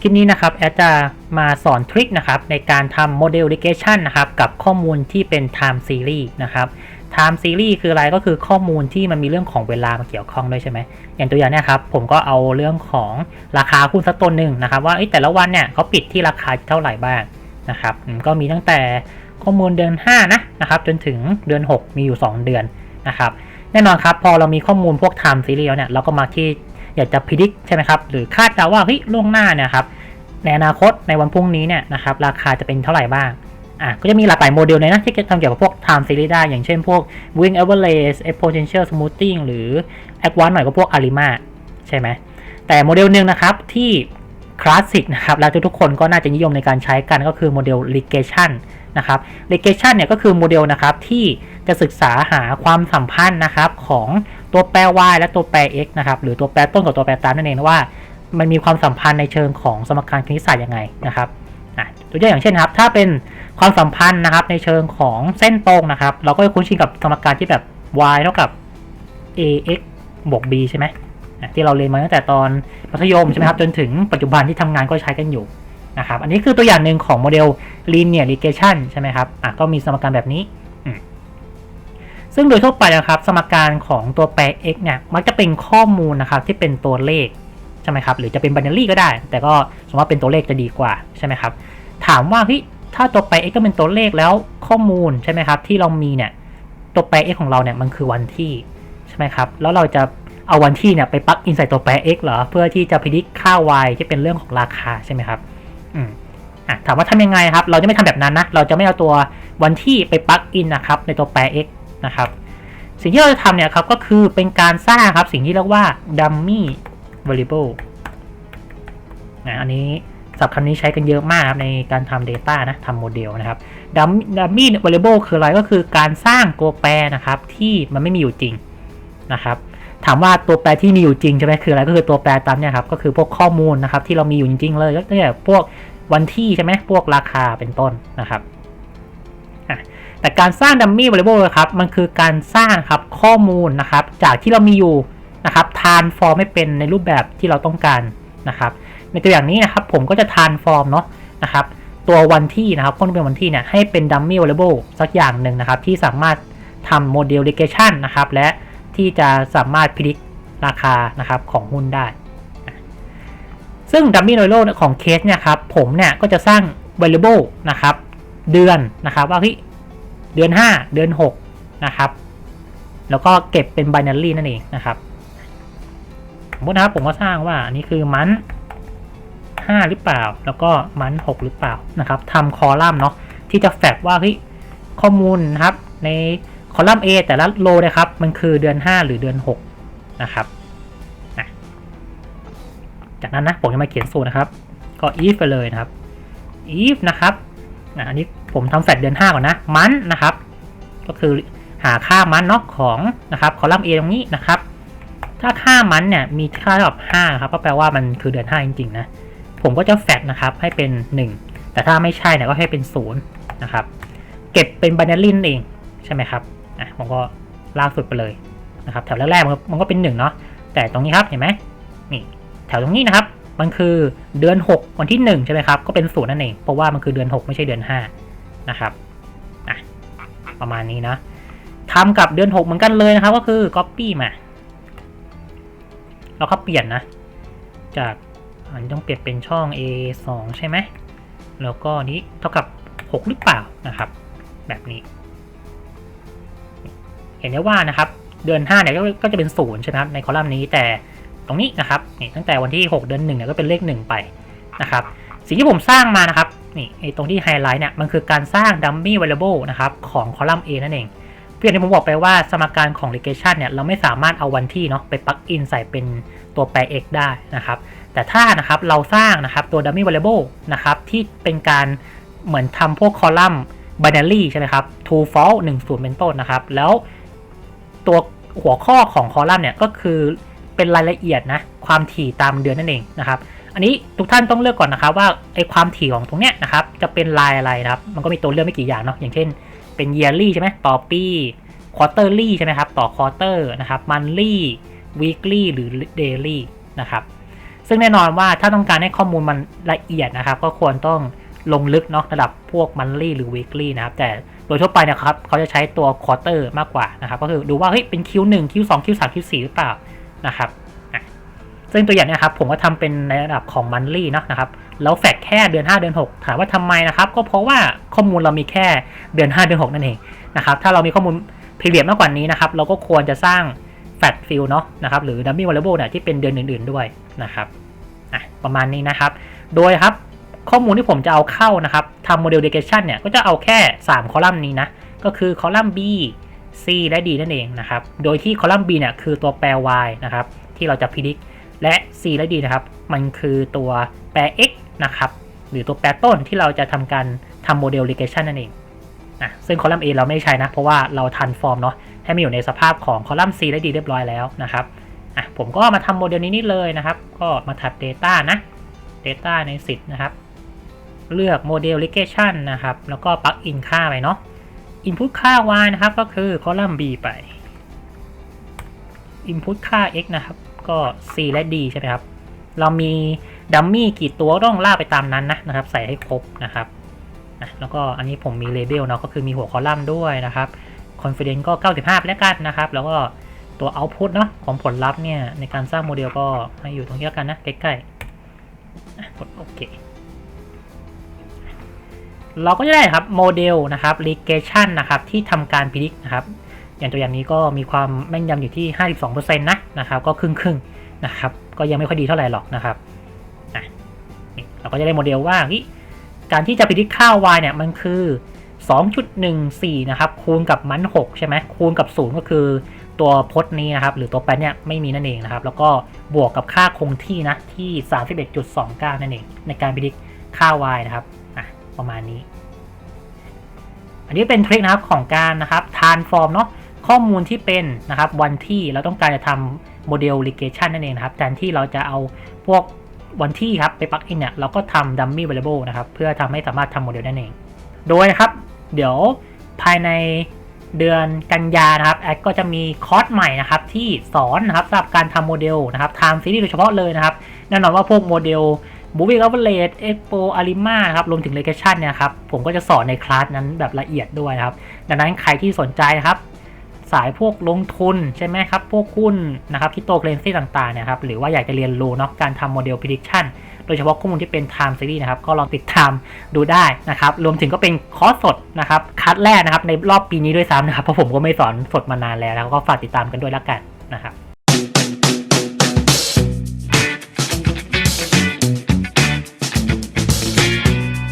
คลิปนี้นะครับแอดจะมาสอนทริคนะครับในการทำโมเดล regression นะครับกับข้อมูลที่เป็น time series นะครับ time series คืออะไรก็คือข้อมูลที่มันมีเรื่องของเวลามาเกี่ยวข้องด้วยใช่ไหมอย่างตัวอย่างเนี่ยครับผมก็เอาเรื่องของราคาหุ้นสักตัวหนึ่งนะครับ ว่าแต่ละวันเนี่ยเขาปิดที่ราคาเท่าไหร่บ้างนะครับก็มีตั้งแต่ข้อมูลเดือน5นะนะครับจนถึงเดือน 6 มีอยู่ 2 เดือนนะครับแน่นอนครับพอเรามีข้อมูลพวก time series แล้วเนี่ยเราก็มาที่ อยากจะพิจิตใช่ไหมครับหรือคาดเดาว่าเฮ้ยล่วงหน้าเนี่ยครับในอนาคตในวันพรุ่งนี้เนี่ยนะครับราคาจะเป็นเท่าไหร่บ้างอะก็จะมีหลากหลายโมเดลเลยนะที่ทำเกี่ยวกับพวก time series ได้ อย่างเช่นพวก wing average exponential smoothing หรือ advanced หน่อยก็พวก arima ใช่ไหมแต่โมเดลหนึ่งนะครับที่คลาสสิกนะครับแล้วทุกคนก็น่าจะนิยมในการใช้กันก็คือโมเดล regression นะครับ regression เนี่ยก็คือโมเดลนะครับที่จะศึกษาหาความสัมพันธ์นะครับของ ตัวแปร y และตัวแปร x นะครับหรือตัวแปรต้นกับตัวแปรตามนั่นเองว่า มันมีความสัมพันธ์ในเชิงของสมการคณิตศาสตร์ยังไงนะครับตัวอย่างเช่นครับ ถ้าเป็นความสัมพันธ์นะครับในเชิงของเส้นตรงนะครับ เราก็จะคุ้นชินกับสมการที่แบบ y เท่ากับ ax บวก b ใช่ไหมที่เราเรียนมาตั้งแต่ตอนมัธยมใช่ไหมครับจนถึงปัจจุบันที่ทำงานก็ใช้กันอยู่นะครับ อันนี้คือตัวอย่างหนึ่งของโมเดล linear regression ใช่ไหมครับก็มีสมการแบบนี้ ซึ่งโดยทั่วไปนะครับสมการของตัวแปร x เนี่ยมักจะเป็นข้อมูลนะครับที่เป็นตัวเลขใช่ไหมครับหรือจะเป็น binary ก็ได้ แต่ก็สมมติว่าเป็นตัวเลขจะดีกว่าใช่ไหมครับถามว่าเฮ้ยถ้าตัวแปร x ก็เป็นตัวเลขแล้วข้อมูลใช่ไหมครับที่เรามีเนี่ยตัวแปร x ของเราเนี่ยมันคือวันที่ใช่ไหมครับแล้วเราจะเอาวันที่เนี่ยไปปักอินใส่ตัวแปร x เหรอเพื่อที่จะพิจิตค่า y ที่เป็นเรื่องของราคาใช่ไหมครับอืมอะถามว่าทำยังไงครับ เราจะไม่ทำแบบนั้นนะเราจะไม่เอาตัววันที่ไปปักอินนะครับในตัวแปร x นะครับ สิ่งที่เราจะทำเนี่ยครับก็คือเป็นการสร้างครับสิ่งที่เรียกว่า dummy variable นะอันนี้ศัพท์คำนี้ใช้กันเยอะมากครับในการทำ Data นะทำโมเดลนะครับ dummy variable คืออะไรก็คือการสร้างตัวแปรนะครับที่มันไม่มีอยู่จริงนะครับ ถามว่าตัวแปรที่มีอยู่จริงใช่ไหมคืออะไรก็คือตัวแปรตามเนี่ยครับก็คือพวกข้อมูลนะครับที่เรามีอยู่จริง ๆ เลยก็เนี่ยพวกวันที่ใช่ไหมพวกราคาเป็นต้นนะครับ แต่การสร้าง dummy variable ครับมันคือการสร้างครับข้อมูลนะครับ จากที่เรามีอยู่นะครับ transform ไม่เป็นในรูปแบบที่เราต้องการนะครับ ในตัวอย่างนี้นะครับผมก็จะ transform เนาะนะครับ ตัววันที่นะครับข้อมูลเป็นวันที่เนี่ยให้เป็น dummy variable สักอย่างหนึ่งนะครับ ที่สามารถทำโมเดล regression นะครับ และที่จะสามารถพิจิตราคานะครับของหุ้นได้ ซึ่ง dummy variable ของเคสเนี่ยครับผมเนี่ยก็จะสร้าง variable นะครับเดือนนะครับว่าที่ เดือน 5 เดือน 6 นะครับ แล้วก็เก็บเป็น binary นั่นเองนะครับ สมมตินะครับผมก็สร้างว่าอันนี้คือมัน5หรือเปล่า แล้วก็มัน 6 หรือเปล่านะครับทำคอลัมน์เนาะที่จะแฟกว่าเฮ้ยข้อมูลนะครับในคอลัมน์ A แต่ละโลนะครับ มันคือเดือน 5 หรือเดือน 6 นะครับ จากนั้นนะผมจะมาเขียนสูตรนะครับ ก็ if ไปเลยนะครับ if นะครับ อันนี้ผมทำแฟลตเดือน 5 ก่อนนะ มันนะครับ ก็คือหาค่ามันเนาะของนะครับคอลัมน์ A ตรงนี้นะครับ ถ้าค่ามันเนี่ยมีค่าเท่ากับ5ครับก็แปลว่ามันคือเดือน 5 จริงๆนะ ผมก็จะแฟลตนะครับให้เป็น 1 แต่ถ้าไม่ใช่เนี่ยก็ให้เป็น0นะครับ เก็บเป็นบ i นารีนั่นเองใช่ไหมครับอะผมก็ลากสุดไปเลยนะครับแถวแรกๆมันก็เป็น1เนาะแต่ตรงนี้ครับเห็นไหมนี่แถวตรงนี้นะครับ มันคือเดือน 6 วันที่ 1 ใช่ไหมครับ ก็เป็นศูนย์นั่นเอง เพราะว่ามันคือเดือน 6 ไม่ใช่เดือน 5 นะครับประมาณนี้นะทำกับเดือน 6 เหมือนกันเลยนะครับ ก็คือ copy มา แล้วก็เปลี่ยนนะ จากอันนี้ต้องเปลี่ยนเป็นช่อง A 2ใช่ไหม แล้วก็นี้เท่ากับ 6 หรือเปล่านะครับ แบบนี้ เห็นได้ว่านะครับ เดือน 5 เนี่ยก็จะเป็นศูนย์ใช่ไหมครับในคอลัมน์นี้แต่ ตรงนี้นะครับนี่ตั้งแต่วันที่ 6 เดือน1เนี่ยก็เป็นเลข 1 ไปนะครับสิ่งที่ผมสร้างมานะครับนี่ไอตรงที่ไฮไลท์เนี่ยมันคือการสร้าง dummy variable นะครับของคอลัมน์ A นั่นเองเพื่อนที่ผมบอกไปว่าสมการของ regression เนี่ยเราไม่สามารถเอาวันที่เนาะไปปลักอินใส่เป็นตัวแปร x ได้นะครับแต่ถ้านะครับเราสร้างนะครับตัว dummy variable นะครับที่เป็นการเหมือนทำพวกคอลัมน์ binary ใช่ไหมครับ true false 1 0 เป็นต้นนะครับ แล้วตัวหัวข้อของคอลัมน์เนี่ยก็คือ เป็นรายละเอียดนะความถี่ตามเดือนนั่นเองนะครับอันนี้ทุกท่านต้องเลือกก่อนนะครับว่าไอความถี่ของตรงเนี้ยนะครับจะเป็นลายอะไรนะครับมันก็มีตัวเลือกไม่กี่อย่างเนาะอย่างเช่นเป็น yearly ใช่ไหมต่อปี quarterly ใช่ไหมครับต่อ quarter นะครับ monthly weekly หรือ daily นะครับซึ่งแน่นอนว่าถ้าต้องการให้ข้อมูลมันละเอียดนะครับ ก็ควรต้องลงลึกเนาะระดับพวก monthly หรือ weekly นะครับ แต่โดยทั่วไปนะครับเขาจะใช้ตัว quarter มากกว่านะครับ ก็คือดูว่าเฮ้ยเป็น Q1 Q2 Q3 Q4 หรือเปล่า นะครับซึ่งตัวอย่างเนี้ยครับผมก็ทำเป็นในระดับของ monthly เนาะนะครับแล้วแฟกแค่เดือน 5 เดือน 6 ถามว่าทำไมนะครับ ก็เพราะว่าข้อมูลเรามีแค่เดือน 5 เดือน 6 นั่นเองนะครับถ้าเรามีข้อมูล period มากกว่านี้นะครับเราก็ควรจะสร้าง fat fill เนาะนะครับหรือ dummy variable เนี่ยที่เป็นเดือนอื่น ๆด้วยนะครับอะประมาณนี้นะครับ โดยครับข้อมูลที่ผมจะเอาเข้านะครับทำ model regression เนี่ยก็จะเอาแค่ 3 คอลัมน์นี้นะก็คือคอลัมน์ B C และ D นั่นเองนะครับ โดยที่คอลัมน์ B เนี่ยคือตัวแปร y นะครับที่เราจะพิจิตและ C และ D นะครับ มันคือตัวแปร x นะครับหรือตัวแปรต้นที่เราจะทำการทำ model regression นั่นเองอะซึ่งคอลัมน์ A เราไม่ใช้นะ เพราะว่าเราทันฟอร์มเนาะให้มันอยู่ในสภาพของคอลัมน์ C และ D เรียบร้อยแล้วนะครับอะผมก็มาทำโมเดลนี้นี่เลยนะครับ ก็มาถัด Data นะ Data ในสิทธ์นะครับ เลือก Model Regression นะครับ แล้วก็ปลักอินค่าไปเนาะ Input ค่า y นะครับ ก็คือคอลัมน์ b ไป Input ค่า x นะครับ ก็ c และ d ใช่ไหมครับ เรามีดัมมี่กี่ตัวต้องล่ากไปตามนั้นนะนะครับ ใส่ให้ครบนะครับนะแล้วก็อันนี้ผมมี Label เนาะก็คือมีหัวคอลัมน์ด้วยนะครับ Confidence ก็ 95ไปแล้วกันนะครับ แล้วก็ตัว Output เนาะของผลลัพธ์เนี่ย ในการสร้างโมเดลก็ให้อยู่ตรงนี้กันนะ ใกล้ๆกดโอเค เราก็จะได้ครับโมเดลนะครับ regression นะครับที่ทำการพิจิตนะครับ อย่างตัวอย่างนี้ก็มีความแม่นยำอยู่ที่ 52%นะนะครับก็ครึ่งครึ่งๆนะครับก็ยังไม่ค่อยดีเท่าไหร่หรอกนะครับอะเราก็จะได้โมเดลว่าการที่จะพิจิตค่า y เนี่ยมันคือ 2.14 นะครับ คูณกับมัน6ใช่ไหมคูณกับ 0 ก็คือตัวพจน์นี้นะครับ หรือตัวแปรเนี่ยไม่มีนั่นเองนะครับ แล้วก็บวกกับค่าคงที่นะที่ 31.29 นั่นเอง ในการพิจิตค่า y นะครับ ประมาณนี้ อันนี้เป็นทริคนะครับของการนะครับ transform เนาะข้อมูลที่เป็นนะครับวันที่เราต้องการจะทำโมเดล regression นั่นเองนะครับแทนที่เราจะเอาพวกวันที่ครับไปปลักอินเนี่ยเราก็ทำ dummy variable นะครับเพื่อทำให้สามารถทำโมเดลนั่นเอง โดยนะครับ เดี๋ยวภายในเดือนกันยานะครับแอดก็จะมีคอร์สใหม่นะครับที่สอนนะครับสำหรับการทำโมเดลนะครับ time series โดยเฉพาะเลยนะครับแน่นอนว่าพวกโมเดล Moving Average Expo Arima ครับรวมถึง Regression เนี่ยครับผมก็จะสอนในคลาสนั้นแบบละเอียดด้วยครับ ดังนั้นใครที่สนใจครับ สายพวกลงทุนใช่ไหมครับ พวกหุ้นนะครับที่โตเครนซี่ต่างๆเนี่ยครับหรือว่าอยากจะเรียนรู้เนาะการทำโมเดล prediction โดยเฉพาะข้อมูลที่เป็น time series นะครับ ก็ลองติดตามดูได้นะครับ รวมถึงก็เป็นคอร์สสดนะครับ คัดแรกนะครับ ในรอบปีนี้ด้วยซ้ำนะครับ เพราะผมก็ไม่สอนสดมานานแล้วแล้วก็ฝากติดตามกันด้วยละกันนะครับ